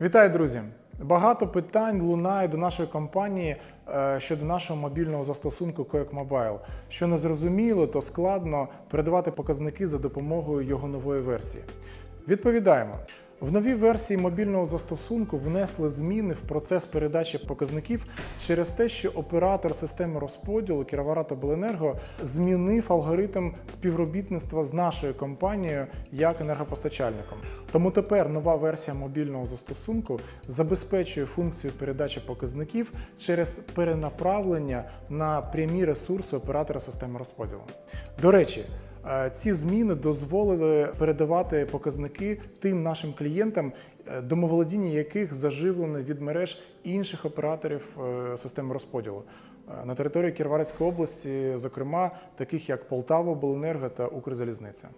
Вітаю, друзі! Багато питань лунає до нашої компанії е, щодо нашого мобільного застосунку Коек Mobile. Що не зрозуміло, то складно передавати показники за допомогою його нової версії. Відповідаємо. В новій версії мобільного застосунку внесли зміни в процес передачі показників через те, що оператор системи розподілу Кіровоградобленерго змінив алгоритм співробітництва з нашою компанією як енергопостачальником. Тому тепер нова версія мобільного застосунку забезпечує функцію передачі показників через перенаправлення на прямі ресурси оператора системи розподілу. До речі, Ці зміни дозволили передавати показники тим нашим клієнтам, е, домоволодіння яких заживлено від мереж інших операторів е, системи розподілу Е, на території Кіровоградської області, зокрема таких як Полтава, Обленерго та Укрзалізниця.